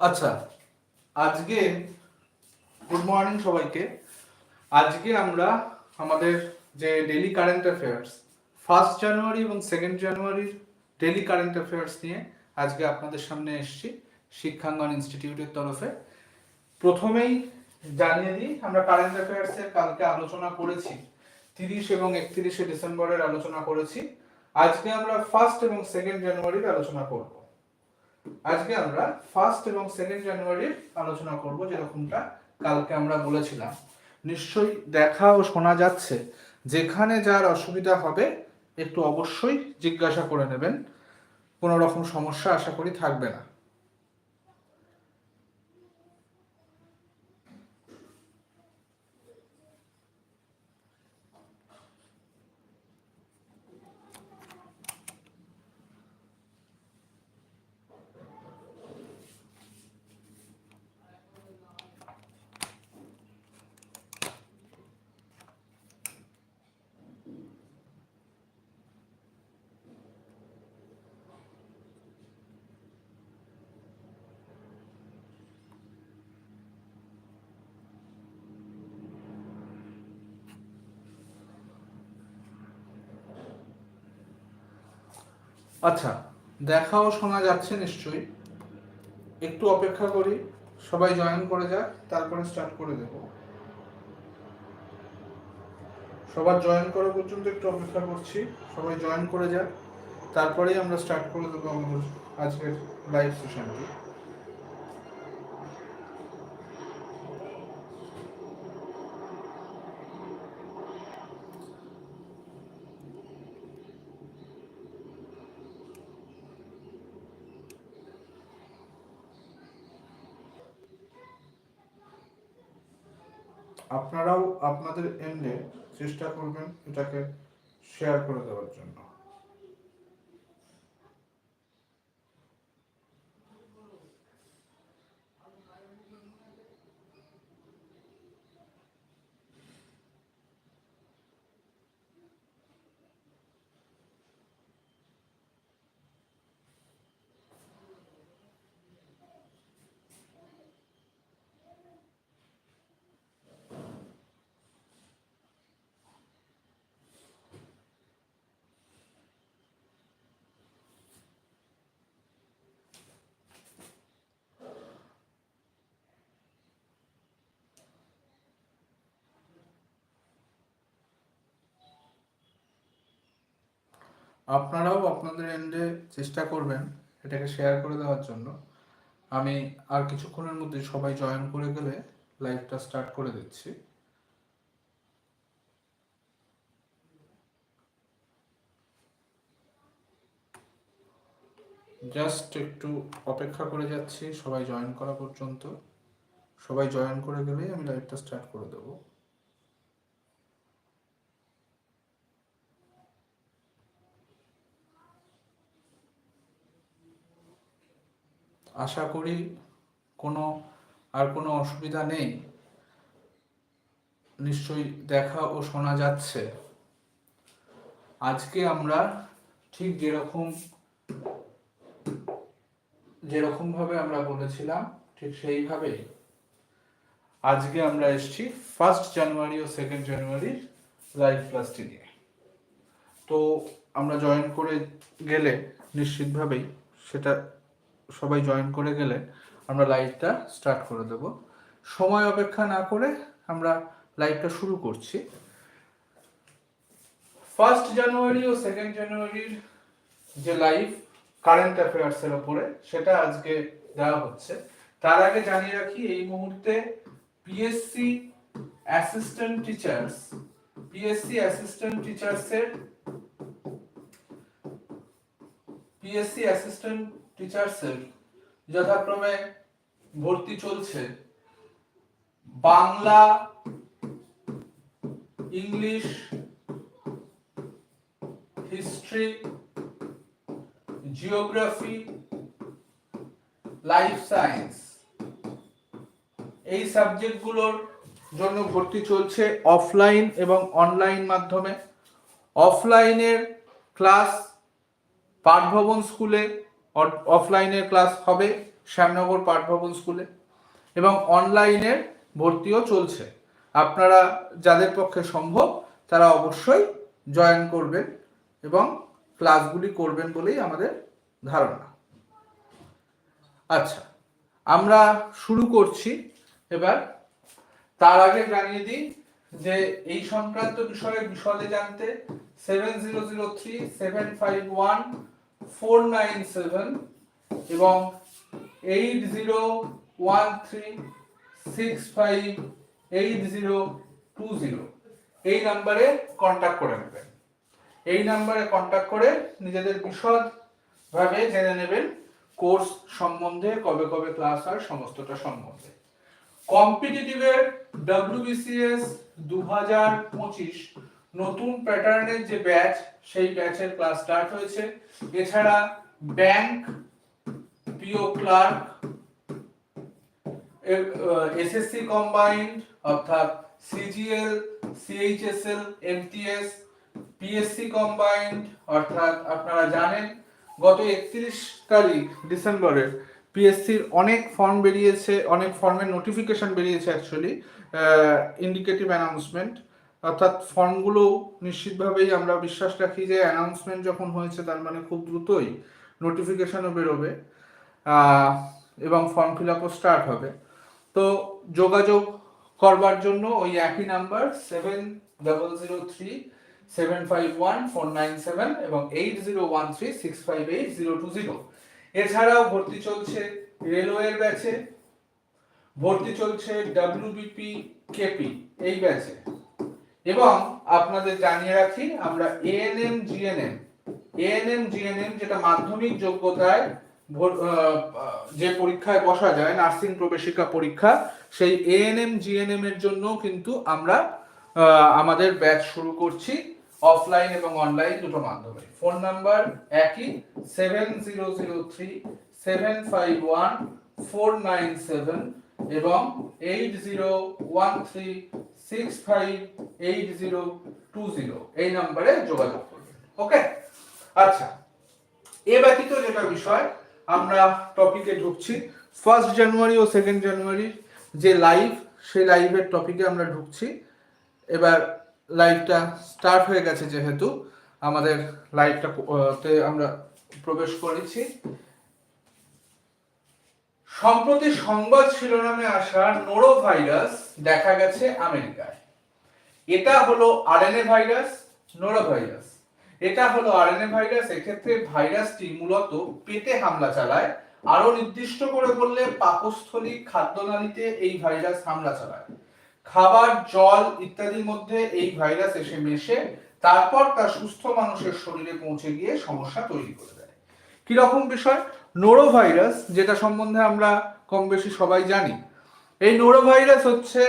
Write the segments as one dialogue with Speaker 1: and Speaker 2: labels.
Speaker 1: আচ্ছা আজকে good morning সবাইকে। আজকে আমরা আমাদের যে daily current affairs first January এবং সেকেন্ড জানুয়ারির ডেলি কারেন্ট অ্যাফেয়ার্স নিয়ে আজকে আপনাদের সামনে এসেছি শিক্ষাঙ্গন ইনস্টিটিউটের তরফে। প্রথমেই জানিয়ে দিই, আমরা কারেন্ট অ্যাফেয়ার্সের কালকে আলোচনা করেছি, তিরিশ এবং একত্রিশে ডিসেম্বরের আলোচনা করেছি। আজকে আমরা ফার্স্ট এবং সেকেন্ড জানুয়ারির আলোচনা করব। আজকে আমরা ফার্স্ট এবং সেকেন্ড জানুয়ারির আলোচনা করব যেরকমটা কালকে আমরা বলেছিলাম। নিশ্চয়ই দেখা ও শোনা যাচ্ছে, যেখানে যার অসুবিধা হবে একটু অবশ্যই জিজ্ঞাসা করে নেবেন। কোনো রকম সমস্যা আশা করি থাকবে না। আচ্ছা দেখাও শোনা যাচ্ছে নিশ্চয়ই। একটু অপেক্ষা করি, সবাই জয়েন করে যাক, তারপরে স্টার্ট করে দেব। সবার জয়েন করা পর্যন্ত একটু অপেক্ষা করছি, সবাই জয়েন করে যাক, তারপরেই আমরা স্টার্ট করে দেবো আমাদের আজকের লাইভ সেশনটি আপনাদের এন্ডে চেষ্টা করবেন এটাকে শেয়ার করে দেওয়ার জন্য। আপনারাও আপনাদের এন্ডে চেষ্টা করবেন এটাকে শেয়ার করে দেওয়ার জন্য। আমি আর কিছুক্ষণের মধ্যে সবাই জয়েন করে গেলে লাইভটা স্টার্ট করে দিচ্ছি। জাস্ট একটু অপেক্ষা করে যাচ্ছি, সবাই জয়েন করা পর্যন্ত। সবাই জয়েন করে গেলেই আমি লাইভটা স্টার্ট করে দেবো। আশা করি কোনো আর কোনো অসুবিধা নেই। নিশ্চয়ই দেখা ও শোনা যাচ্ছে। আজকে আমরা ঠিক যেরকম যেরকম ভাবে আমরা বলেছিলাম, ঠিক সেইভাবেই আজকে আমরা এসেছি ফার্স্ট জানুয়ারি ও সেকেন্ড জানুয়ারির লাইভ ক্লাসটি নিয়ে। তো আমরা জয়েন করে গেলে নিশ্চিতভাবেই সেটা সবাই জয়েন করে গেলে আমরা লাইভটা স্টার্ট করে দেব। সময় অপেক্ষা না করে আমরা লাইভটা শুরু করছি। ফার্স্ট জানুয়ারি ও সেকেন্ড জানুয়ারির যে লাইভ কারেন্ট অ্যাফেয়ার্সের ওপরে, সেটা আজকে দেওয়া হচ্ছে। তার আগে জানিয়ে রাখি, এই মুহূর্তে PSC assistant teachers PSC assistant টিচার্সের PSC assistant টিচার্সের যথাক্রমে ভর্তি চলছে Bangla, English, history, geography, life science. এই সাবজেক্টগুলোর জন্য ভর্তি চলছে অফলাইন এবং অনলাইন মাধ্যমে। অফলাইনের ক্লাস পাঠভবন স্কুলে অফলাইনের ক্লাস হবে শ্যামনগর পাঠভবন স্কুলে এবং অনলাইনের ভর্তিও চলছে। আপনারা যাদের পক্ষে সম্ভব তারা অবশ্যই জয়েন করবেন এবং ক্লাসগুলি করবেন বলেই আমাদের ধারণা। আচ্ছা আমরা শুরু করছি এবার। তার আগে জানিয়ে দিই যে এই সংক্রান্ত বিষয়ে বিশদে জানতে seven zero zero three seven five one four nine seven এবং eight zero one three six five eight zero two zero এই নাম্বারে কন্ট্যাক্ট করে নেবেন। এই নাম্বারে কন্ট্যাক্ট করে নিজেদের বিশদ ভাবে জেনে নেবেন কোর্স সম্বন্ধে, কবে কবে ক্লাস হয়, সমস্তটা সম্বন্ধে। কম্পিটিটিভের ডব্লিউবিসিএস দু হাজার পঁচিশ নতুন প্যাটার্নের যে ব্যাচ, সেই ব্যাচের ক্লাস স্টার্ট হয়েছে। এছাড়া bank, PO clerk SSC combined, অর্থাৎ CGL, CHSL, MTS, PSC combined, অর্থাৎ আপনারা জানেন, গত একত্রিশ তারিখ ডিসেম্বরের পিএসসির অনেক ফর্ম বেরিয়েছে, অনেক ফর্মের নোটিফিকেশন বেরিয়েছে অ্যাকচুয়ালি ইন্ডিকেটিভ অ্যানাউন্সমেন্ট অর্থাৎ ফর্মগুলো নিশ্চিতভাবেই আমরা বিশ্বাস রাখি যে অ্যানাউন্সমেন্ট যখন হয়েছে, তার মানে খুব দ্রুতই নোটিফিকেশনও বেরোবে এবং ফর্ম ফিল আপও স্টার্ট হবে। তো যোগাযোগ করবার জন্য ওই একই number seven double zero three seven five one four nine seven এবং eight zero one three six five eight zero two zero এছাড়াও ভর্তি চলছে রেলওয়ের ব্যাচে ভর্তি চলছে ডাব্লিউবিপি কেপি এই ব্যাচে এবং আপনাদের জানিয়ে রাখি, আমরা এএনএম জিএনএম এএনএম জিএনএম যেটা মাধ্যমিক যোগ্যতায় যে পরীক্ষায় বসা যায়, নার্সিং প্রবেশিকা পরীক্ষা, সেই এএনএম জিএনএম এর জন্য কিন্তু আমরা আমাদের ব্যাচ শুরু করছি অফলাইন এবং অনলাইন দুটো মাধ্যমে। ফোন নাম্বার একই seven zero zero three seven five one four nine seven এবং eight zero one three six five eight zero two zero এই নাম্বারে যোগাযোগ করবেন ওকে? আচ্ছা এ ব্যতীত যেটা বিষয়, আমরা টপিকে ঢুকছি। ফার্স্ট জানুয়ারি ও সেকেন্ড জানুয়ারি যে লাইভ সেই লাইভের টপিকে আমরা ঢুকছি। এবার লাইভটা স্টার্ট হয়ে গেছে যেহেতু, আমাদের লাইভটা আমরা প্রবেশ করেছি। সম্প্রতি সংবাদ শিরোনামে আসা নোরো ভাইরাস দেখা গেছে আমেরিকায়। এটা হলো আরএনএ ভাইরাস নোরো ভাইরাস এটা হলো আরএনএ ভাইরাস, এক্ষেত্রে ভাইরাসটি মূলত পেটে হামলা চালায়। আরও নির্দিষ্ট করে বললে পাকস্থলী খাদ্যনালীতে এই ভাইরাস হামলা চালায়। খাবার, জল ইত্যাদির মধ্যে এই ভাইরাস এসে মেশে, তারপর তা সুস্থ মানুষের শরীরে পৌঁছে গিয়ে সমস্যা তৈরি করে দেয়। কি রকম বিষয়? নোরো ভাইরাস যেটা সম্বন্ধে আমরা কম বেশি সবাই জানি। এই নোরোভাইরাস হচ্ছে,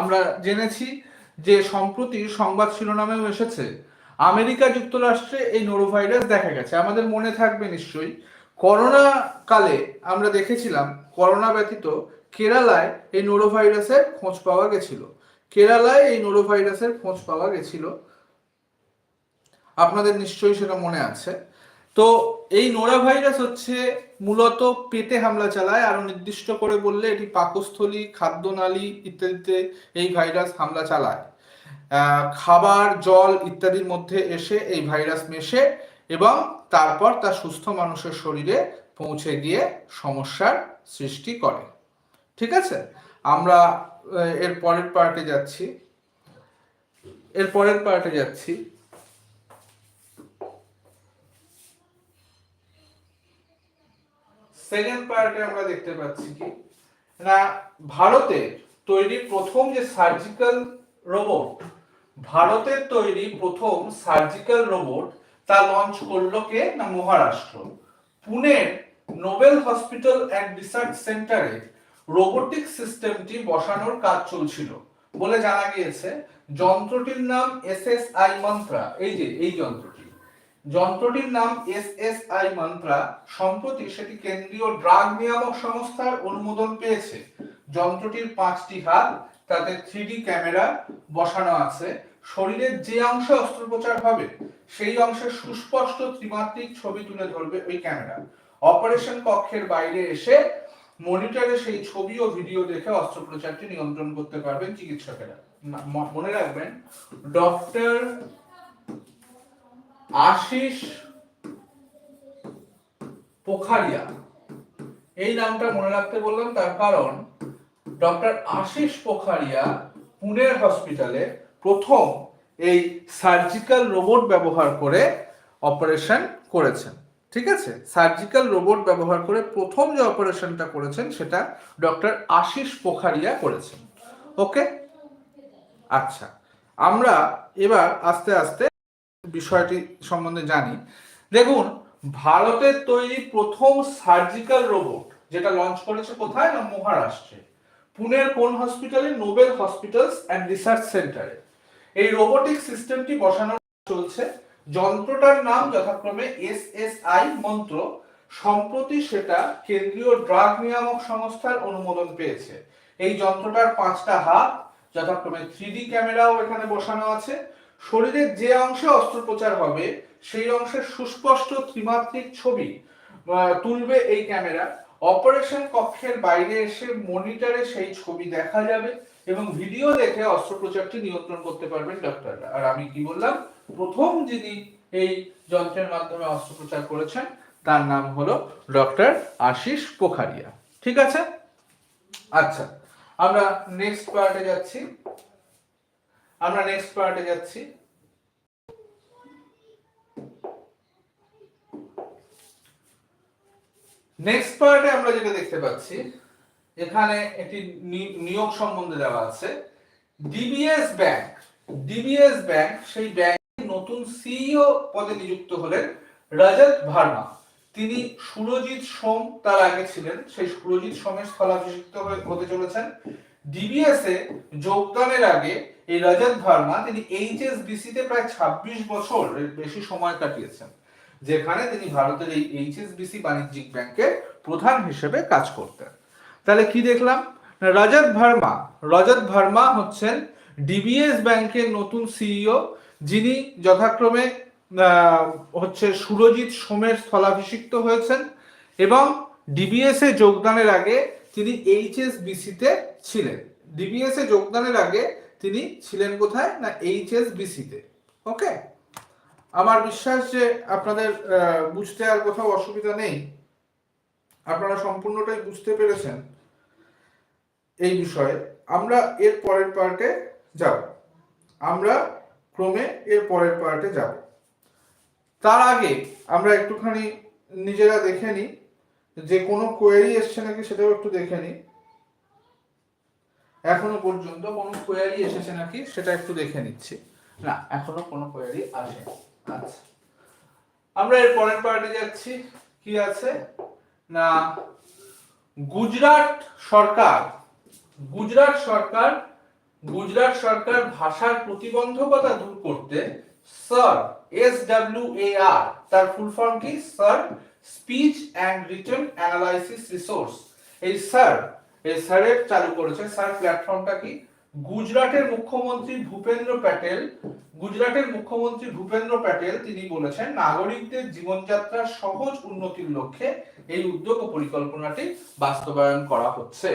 Speaker 1: আমরা জেনেছি যে সম্প্রতি সংবাদ শিরোনামেও এসেছে, আমেরিকা যুক্তরাষ্ট্রে এই নোরোভাইরাস দেখা গেছে। আমাদের মনে থাকবে নিশ্চয়ই, করোনা কালে আমরা দেখেছিলাম, করোনা ব্যতীত কেরালায় এই নোরোভাইরাসের খোঁজ পাওয়া গেছিল। কেরালায় এই নোরোভাইরাসের খোঁজ পাওয়া গেছিল। আপনাদের নিশ্চয়ই সেটা মনে আছে। তো এই নোরা ভাইরাস হচ্ছে মূলত পেটে হামলা চালায়, আরও নির্দিষ্ট করে বললে এটি পাকস্থলী, খাদ্যনালী ইত্যাদিতে এই ভাইরাস হামলা চালায়। খাবার, জল ইত্যাদির মধ্যে এসে এই ভাইরাস মেশে এবং তারপর তা সুস্থ মানুষের শরীরে পৌঁছে গিয়ে সমস্যার সৃষ্টি করে। ঠিক আছে? আমরা এর পরের পার্টে যাচ্ছি। এর পরের পার্টে যাচ্ছি। সেকেন্ড পার্টে আমরা দেখতে পাচ্ছি কি? না, ভারতে তৈরি প্রথম যে সার্জিক্যাল রোবট ভারতের তৈরি প্রথম সার্জিক্যাল রোবট, তা লঞ্চ করল কে? না, মহারাষ্ট্র। পুনের নোবেল হসপিটাল অ্যান্ড রিসার্চ সেন্টারে রোবোটিক সিস্টেমটি বসানোর কাজ চলছিল বলে জানা গিয়েছে। যন্ত্রটির নাম এসএসআই মন্ত্রা। এই যে, এই যন্ত্রটি। যন্ত্রটির নাম এসএসআই মন্ত্রা। সম্প্রতি সেটি কেন্দ্রীয় ড্রাগ নিয়ামক সংস্থার অনুমোদন পেয়েছে। যন্ত্রটির পাঁচটি হাত, তাতে থ্রিডি ক্যামেরা বসানো আছে। শরীরের যে অংশে অস্ত্রোপচার হবে, সেই অংশের সুস্পষ্ট ত্রিমাত্রিক ছবি তুলে ধরবে ওই ক্যামেরা। অপারেশন কক্ষের বাইরে এসে মনিটরে সেই ছবি ও ভিডিও দেখে অস্ত্রোপচারটি নিয়ন্ত্রণ করতে পারবেন চিকিৎসকেরা। মনে রাখবেন, ডক্টর আশিস পোখারিয়া। এই নামটা মনে রাখতে বললাম, তার কারণ ডক্টর আশিস পোখারিয়া পুনের হসপিটালে প্রথম এই সার্জিক্যাল রোবট ব্যবহার করে অপারেশন করেছেন। ঠিক আছে? সার্জিক্যাল রোবট ব্যবহার করে প্রথম যে অপারেশনটা করেছেন, সেটা ডক্টর আশিস পোখারিয়া করেছেন। ওকে? আচ্ছা আমরা এবার আস্তে আস্তে বিষয়টি সম্বন্ধে জানি। দেখুন ভারতের তৈরি প্রথম সার্জিক্যাল রোবট যেটা লঞ্চ করেছে কোথায় না মহারাষ্ট্রে পুনের কোন হসপিটালে নোবেল হসপিটালস অ্যান্ড রিসার্চ সেন্টারে এই রোবোটিক সিস্টেমটি বসানো চলছে। যন্ত্রটার নাম যথাক্রমে এস এস আই মন্ত্র। সম্প্রতি সেটা কেন্দ্রীয় ড্রাগ নিয়ামক সংস্থার অনুমোদন পেয়েছে। এই যন্ত্রটার পাঁচটা হাত, যথাক্রমে থ্রি ক্যামেরাও এখানে বসানো আছে। শরীরের যে অংশে অস্ত্রোপচার হবে, সেই অংশের সুস্পষ্ট ত্রিমাত্রিক ছবি তুলবে এই ক্যামেরা। অপারেশন কক্ষের বাইরে এসে মনিটরে সেই ছবি দেখা যাবে এবং ভিডিও দেখে অস্ত্রোপচারটি নিয়ন্ত্রণ করতে পারবেন ডক্টররা আর আমি কি বললাম? প্রথম যিনি এই যন্ত্রের মাধ্যমে অস্ত্রোপচার করেছেন, তার নাম হলো ডক্টর আশিস পোখারিয়া। ঠিক আছে? আচ্ছা আমরা নেক্সট পার্টে যাচ্ছি। আমরা নেক্সট পার্টে যাচ্ছি। নেক্সট পার্টে আমরা যেটা দেখতে পাচ্ছি, এখানে একটি নিয়োগ সম্বন্ধে দেওয়া আছে। ডিবিএস ব্যাংক ডিবিএস ব্যাংক সেই ব্যাংকের নতুন সিইও পদে নিযুক্ত হলেন রজত ভার্মা। তিনি সুরজিৎ সোম তার আগে ছিলেন। সেই সুরজিৎ সোমের স্থলাভিষিক্ত হতে চলেছেন। ডিবিএস এ যোগদানের আগে এই রজত ভার্মা তিনি এইচএসবিসি তে প্রায় ২৬ বছর বেশি সময় কাটিয়েছেন, যেখানে তিনি ভারতের এই এইচএসবিসি বাণিজ্যিক ব্যাংকের প্রধান হিসেবে কাজ করতেন। তাহলে কি দেখলাম? রজত ভার্মা রজত ভার্মা হচ্ছেন ডিবিএস ব্যাংকের নতুন সিইও যিনি যথাক্রমে হচ্ছে সুরজিৎ সোমের স্থলাভিষিক্ত হয়েছেন এবং ডিবিএস এ যোগদানের আগে তিনি এইচএসবিসি তে ছিলেন ডিবিএস এ যোগদানের আগে তিনি ছিলেন কোথায়? না এইচএসবিসি তে ওকে? আমার বিশ্বাস যে আপনাদের বুঝতে আর কোথাও অসুবিধা নেই। আপনারা সম্পূর্ণটাই বুঝতে পেরেছেন এই বিষয়ে। আমরা এর পরের পার্টে যাব। আমরা ক্রমে এর পরের পার্টে যাব। তার আগে আমরা একটুখানি নিজেরা দেখে নিই। যে কোনো কোয়েরি এসছে নাকি সেটাও একটু দেখে নিই এখনও পর্যন্ত কোনো কোয়েরি এসেছে নাকি সেটা একটু দেখে নিচ্ছি। না, এখনও কোনো কোয়েরি আসেনি আচ্ছা। আমরা এর পরের পার্টে যাচ্ছি। কি আছে? না, গুজরাট সরকার গুজরাট সরকার গুজরাট সরকার ভাষার প্রতিবন্ধকতা দূর করতে sir S W A R তার ফুল ফর্ম কি? Sir speech and return analysis resource এই স্যার এই স্যারের চালু করেছে স্যার প্ল্যাটফর্মটা কি? গুজরাটের মুখ্যমন্ত্রী ভূপেন্দ্র প্যাটেল, গুজরাটের মুখ্যমন্ত্রী ভূপেন্দ্র প্যাটেল তিনি বলেছেন, নাগরিকদের জীবনযাত্রার সহজ উন্নতির লক্ষ্যে এই উদ্যোগ ও পরিকল্পনাটি বাস্তবায়ন করা হচ্ছে।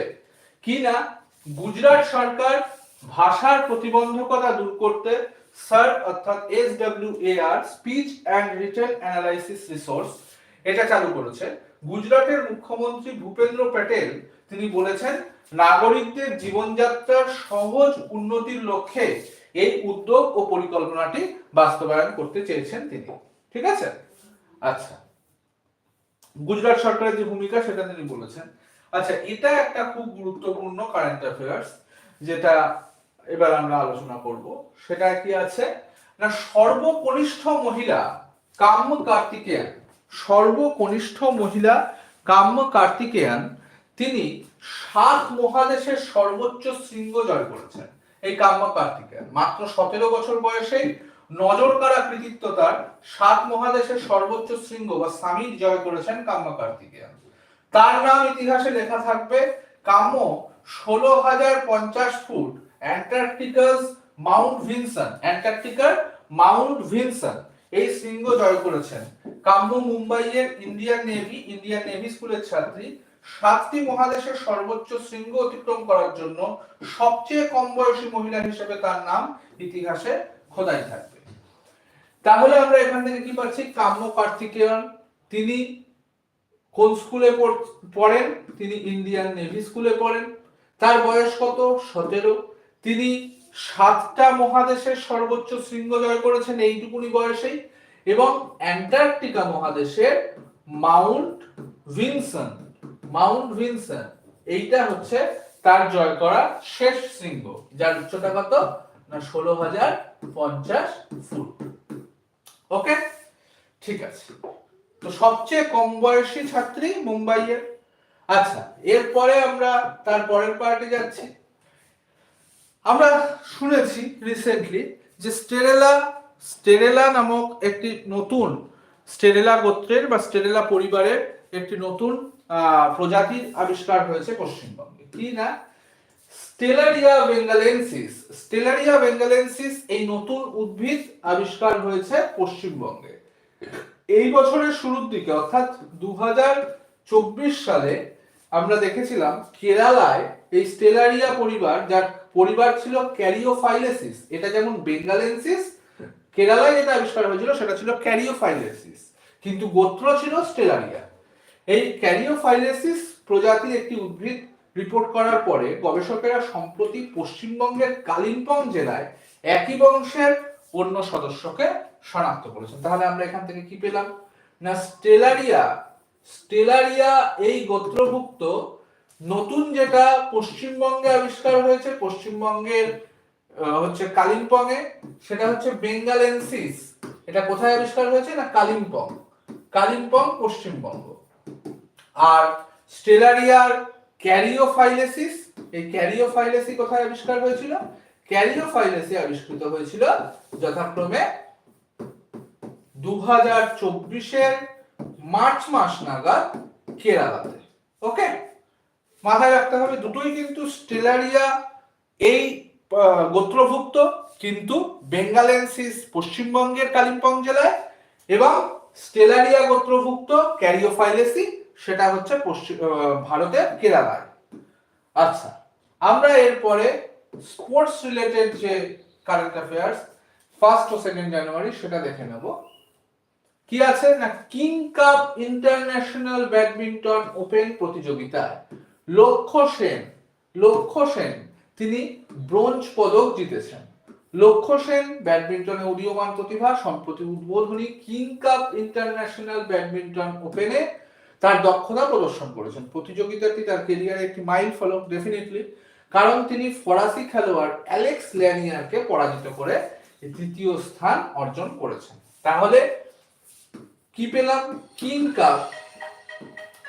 Speaker 1: কি না? গুজরাট সরকার ভাষার প্রতিবন্ধকতা দূর করতে স্যার অর্থাৎ S W A R speech and return analysis resource এটা চালু করেছে। গুজরাটের মুখ্যমন্ত্রী ভূপেন্দ্র প্যাটেল তিনি বলেছেন, নাগরিকদের জীবনযাত্রার সহজ উন্নতির লক্ষ্যে এই উদ্যোগ ও পরিকল্পনাটি বাস্তবায়ন করতে চেয়েছেন তিনি। ঠিক আছে? আচ্ছা। গুজরাট সরকারের যে ভূমিকা, সেটা তিনি বলেছেন। আচ্ছা এটা একটা খুব গুরুত্বপূর্ণ কারেন্ট অ্যাফেয়ার্স যেটা এবার আমরা আলোচনা করব। সেটা কি আছে? না, সর্বকনিষ্ঠ মহিলা কাম্য কার্তিকেয়ান সর্বকনিষ্ঠ মহিলা কাম্য কার্তিকেয়ান, তিনি সাত মহাদেশের সর্বোচ্চ শৃঙ্গ জয় করেছেন, এই কাম্য কার্তিকেয়ান। মাত্র সতেরো বছর বয়সেই নজর কাড়া কৃতিত্ব তার সাত মহাদেশের সর্বোচ্চ শৃঙ্গ বা সামিট জয় করেছেন কাম্য কার্তিকেয়ান। তার নাম ইতিহাসে লেখা থাকবে, কাম্য ষোলো হাজার পঞ্চাশ ফুট অ্যান্টার্কটিকাস মাউন্ট ভিনসন, অ্যান্টার্কটিকার মাউন্ট ভিনসন, এই শৃঙ্গ জয় করেছেন। কাম্য মুম্বাইয়ের ইন্ডিয়ান নেভি ইন্ডিয়ান নেভি স্কুলের ছাত্রী, সাতটি মহাদেশের সর্বোচ্চ শৃঙ্গ অতিক্রম করার জন্য সবচেয়ে কম বয়সী মহিলা হিসেবে তার নাম ইতিহাসে খোদাই থাকবে। তাহলে আমরা এখান থেকে কি পাচ্ছি? কাম্য কার্তিকেয়ন, তিনি কোন স্কুলে পড়েন? তিনি ইন্ডিয়ান নেভি স্কুলে পড়েন। তার বয়স কত? সতেরো। তিনি সাতটা মহাদেশের সর্বোচ্চ শৃঙ্গ জয় করেছেন এইটুকুনি বয়সেই। এবং অ্যান্টার্কটিকা মহাদেশের মাউন্ট ভিনসন মাউন্ট ভিনসন এইটা হচ্ছে তার জয় করা শেষ শৃঙ্গ, যার উচ্চতা কত? না, ষোলো হাজার পঞ্চাশ ফুট। ওকে? ঠিক আছে। তো সবচেয়ে কম বয়সী ছাত্রী মুম্বাইয়ের। আচ্ছা এরপরে আমরা তার পরের পার্টে যাচ্ছি। আমরা শুনেছি রিসেন্টলি যে স্টেরেলা স্টেরেলা নামক একটি নতুন স্টেরেলা গোত্রের বা স্টেরেলা পরিবারের একটি নতুন প্রজাতির আবিষ্কার হয়েছে পশ্চিমবঙ্গে। কি না? স্টেলারিয়া বেঙ্গালেন্সিস। স্টেলারিয়া বেঙ্গালেন্সিস এই নতুন উদ্ভিদ আবিষ্কার হয়েছে পশ্চিমবঙ্গে। এই বছরের শুরুর দিকে, অর্থাৎ দু হাজার চব্বিশ সালে আমরা দেখেছিলাম কেরালায় এই স্টেলারিয়া পরিবার, যার পরিবার ছিল ক্যারিওফাইলেসিস। এটা যেমন বেঙ্গালেন্সিস কেরালায় যেটা আবিষ্কার হয়েছিল, সেটা ছিল ক্যারিওফাইলেসিস। কিন্তু গোত্র ছিল স্টেলারিয়া। এই ক্যারিওফাইলেসিস প্রজাতির একটি উদ্ভিদ রিপোর্ট করার পরে গবেষকেরা সম্প্রতি পশ্চিমবঙ্গের কালিম্পং জেলায় একই বংশের অন্য সদস্যকে শনাক্ত করেছেন। তাহলে আমরা এখান থেকে কি পেলাম? না, স্টেলারিয়া। স্টেলারিয়া এই গোত্রভুক্ত নতুন যেটা পশ্চিমবঙ্গে আবিষ্কার হয়েছে, পশ্চিমবঙ্গের হচ্ছে কালিম্পং এ সেটা হচ্ছে বেঙ্গালেন্সিস। এটা কোথায় আবিষ্কার হয়েছে না কালিম্পং? কালিম্পং পশ্চিমবঙ্গ। আর স্টেলারিয়ার ক্যারিওফাইলেসিস, এই ক্যারিওফাইলেসি কোথায় আবিষ্কার হয়েছিল? ক্যারিওফাইলেসি আবিষ্কৃত হয়েছিল যথাক্রমে দু হাজার চব্বিশের মার্চ মাস নাগাদ কেরালাতে। ওকে? মাথায় রাখতে হবে, দুটোই কিন্তু স্টেলারিয়া এই গোত্রভুক্ত, কিন্তু বেঙ্গালেন্সিস পশ্চিমবঙ্গের কালিম্পং জেলায় এবং স্টেলারিয়া গোত্রভুক্ত ক্যারিওফাইলেসি সেটা হচ্ছে পশ্চিম ভারতের কেরালায়। আচ্ছা আমরা এরপরে স্পোর্টস রিলেটেড যে কারেন্ট অ্যাফেয়ার্স ফার্স্ট ও সেকেন্ড জানুয়ারি সেটা দেখে নেব। কি আছে? না King Cup international badminton open প্রতিযোগিতায় লক্ষ্য সেন লক্ষ্য সেন তিনি ব্রোঞ্জ পদক জিতেছেন। লক্ষ্য সেন ব্যাডমিন্টনে উদীয়মান প্রতিভা, সম্প্রতি উদ্বোধনী কিং কাপ ইন্টারন্যাশনাল ব্যাডমিন্টন ওপেনে তার দক্ষতা প্রদর্শন করেছেন। প্রতিযোগিতাটি তার কেরিয়ারে একটি মাইল ফলক ডেফিনেটলি কারণ তিনি ফরাসি খেলোয়াড় অ্যালেক্স ল্যানিয়ারকে পরাজিত করে তৃতীয় স্থান অর্জন করেছেন। তাহলে কি পেলাম? King Cup.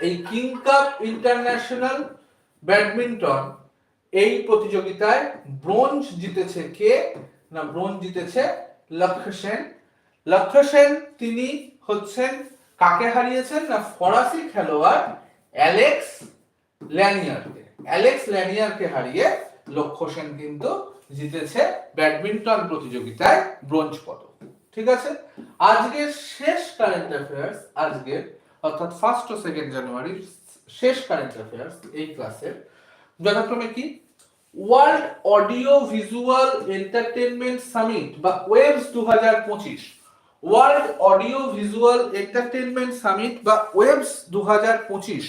Speaker 1: এই কিং কাপ ইন্টারন্যাশনাল ব্যাডমিন্টন এই প্রতিযোগিতায় ব্রোঞ্জ জিতেছে কে? না, ব্রোঞ্জ জিতেছে লক্ষ্য সেন লক্ষ্য সেন তিনি হচ্ছেন কাকে হারিয়েছেন? না, ফরাসি খেলোয়াড় অ্যালেক্স ল্যানিয়ারকে। অ্যালেক্স ল্যানিয়ারকে হারিয়ে লক্ষ্য সেন কিন্তু জিতেছে ব্যাডমিন্টন প্রতিযোগিতায় ব্রোঞ্জ পদক। ঠিক আছে? আজকের শেষ কারেন্ট অ্যাফেয়ার্স আজকের, অর্থাৎ ফার্স্ট ও সেকেন্ড জানুয়ারির শেষ কারেন্ট অ্যাফেয়ার্স এই ক্লাসের যথাক্রমে কি? World audio visual entertainment summit বা ওয়েবস দু হাজার পঁচিশ। World audio visual entertainment summit বা ওয়েবস দু হাজার পঁচিশ।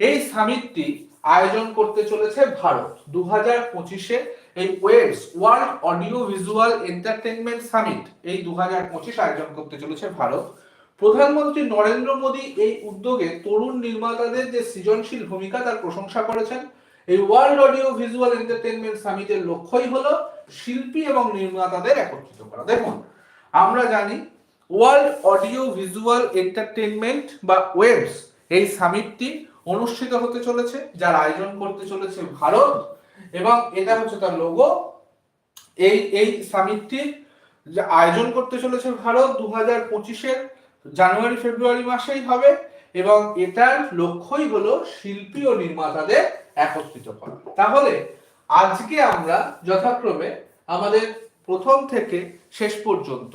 Speaker 1: এই সামিটটি আয়োজন করতে চলেছে ভারত। দু হাজার পঁচিশে এই WAVES world audio visual entertainment summit এই দু হাজার পঁচিশ আয়োজন করতে চলেছে ভারত। প্রধানমন্ত্রী নরেন্দ্র মোদী এই উদ্যোগে তরুণ নির্মাতাদের যে সৃজনশীল ভূমিকা তার প্রশংসা করেছেন। এই ওয়ার্ল্ড অডিও ভিজুয়াল এন্টারটেনমেন্ট সামিটের লক্ষ্যই হলো শিল্পী এবং নির্মাতাদের একত্রিত করা। দেখুন, আমরা জানি ওয়ার্ল্ড অডিও ভিজুয়াল এন্টারটেনমেন্ট বা ওয়েবস এই সামিটটি অনুষ্ঠিত হতে চলেছে, যার আয়োজন করতে চলেছে ভারত, এবং এটা হচ্ছে তার লোগো এই এই সামিটটি আয়োজন করতে চলেছে ভারত দু হাজার পঁচিশের জানুয়ারি ফেব্রুয়ারি মাসেই হবে এবং এটার লক্ষ্যই হলো শিল্পী ও নির্মাতাদের একত্রিত করা। তাহলে আজকে আমরা যথাক্রমে আমাদের প্রথম থেকে শেষ পর্যন্ত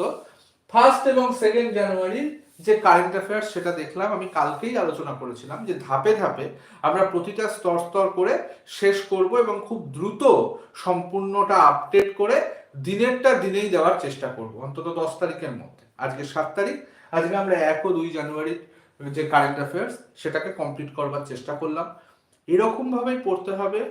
Speaker 1: ফার্স্ট এবং সেকেন্ড জানুয়ারির যে কারেন্ট অ্যাফেয়ার্স সেটা দেখলাম, আমি কালকেই আলোচনা করেছিলাম যে ধাপে ধাপে আমরা প্রতিটা স্তর স্তর করে শেষ করব এবং খুব দ্রুত সম্পূর্ণটা আপডেট করে দিনেরটা দিনেই দেওয়ার চেষ্টা করব, অন্তত দশ তারিখের মধ্যে। আজকে সাত তারিখ, আজকে আমরা এক ও দুই জানুয়ারির যে কারেন্ট অ্যাফেয়ার্স সেটাকে কমপ্লিট করবার চেষ্টা করলাম। এরকম ভাবেই পড়তে হবে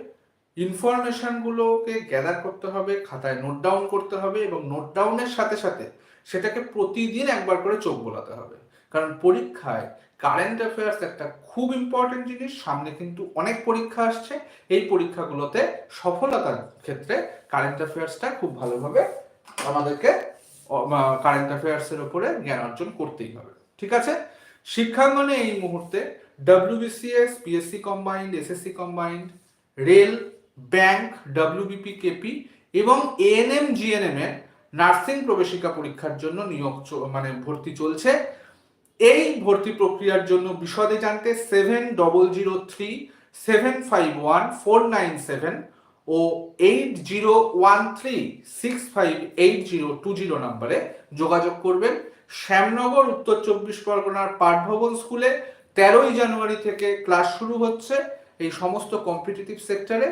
Speaker 1: ইনফরমেশনগুলোকে গ্যাদার করতে হবে, খাতায় নোট ডাউন করতে হবে এবং নোট ডাউনের সাথে সাথে সেটাকে প্রতিদিন একবার করে চোখ বোলাতে হবে। কারণ পরীক্ষায় কারেন্ট অ্যাফেয়ার্স একটা খুব ইম্পর্টেন্ট জিনিস, সামনে কিন্তু অনেক পরীক্ষা আসছে। এই পরীক্ষাগুলোতে সফলতার ক্ষেত্রে কারেন্ট অ্যাফেয়ার্সটা খুব ভালোভাবে আমাদেরকে কারেন্ট অ্যাফেয়ার্সের উপরে জ্ঞান অর্জন করতেই হবে। ঠিক আছে? শিক্ষাঙ্গনে এই মুহূর্তে WBCS PSC combined SSC combined rail bank WBP KP এবং এএনএম জিএনএম এর নার্সিং প্রবেশিকা পরীক্ষার জন্য নিয়োগ মানে ভর্তি চলছে। এই ভর্তি প্রক্রিয়ার জন্য বিশদে জানতে seven double zero three seven five one four nine seven ও eight zero one three six five eight zero two zero নাম্বারে যোগাযোগ করবেন। শ্যামনগর, উত্তর চব্বিশ পরগনার পাঠভবন স্কুলে তেরোই জানুয়ারি থেকে ক্লাস শুরু হচ্ছে এই সমস্ত কম্পিটিটিভ সেক্টরে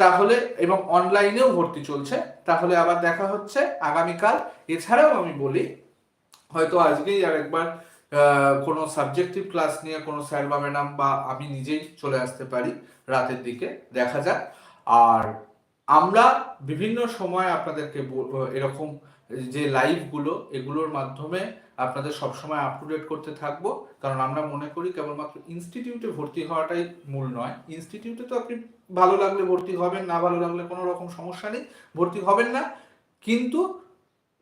Speaker 1: তাহলে এবং অনলাইনেও ভর্তি চলছে। তাহলে আবার দেখা হচ্ছে আগামীকাল। এছাড়াও আমি বলি, হয়তো আজকেই আর একবার কোনো সাবজেক্টিভ ক্লাস নিয়ে কোনো স্যার বা ম্যাডাম বা আমি নিজেই চলে আসতে পারি রাতের দিকে। দেখা যাক। আর আমরা বিভিন্ন সময় আপনাদেরকে এরকম যে লাইভগুলো এগুলোর মাধ্যমে আপনাদের সবসময় আপ টু ডেট করতে থাকব। কারণ আমরা মনে করি কেবলমাত্র ইনস্টিটিউটে ভর্তি হওয়াটাই মূল নয়। ইনস্টিটিউটে তো আপনি ভালো লাগলে ভর্তি হবেন, না ভালো লাগলে কোনো রকম সমস্যা নেই, ভর্তি হবেন না। কিন্তু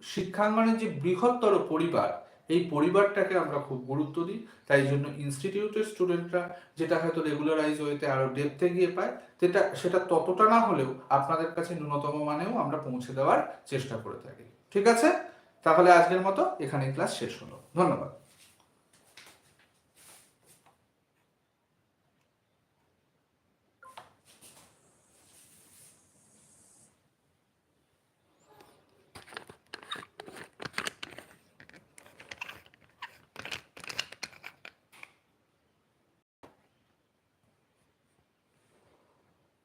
Speaker 1: শিক্ষাঙ্গনের যে বৃহত্তর পরিবার এই পরিবারটাকে আমরা খুব গুরুত্ব দিই। তাই জন্য ইনস্টিটিউটের স্টুডেন্টরা যেটা হয়তো রেগুলারাইজ হইতে আরও ডেপথে গিয়ে পায়, সেটা সেটা ততটা না হলেও আপনাদের কাছে ন্যূনতম মানেও আমরা পৌঁছে দেওয়ার চেষ্টা করে থাকি। ঠিক আছে? তাহলে আজকের মতো এখানে ক্লাস শেষ হলো। ধন্যবাদ।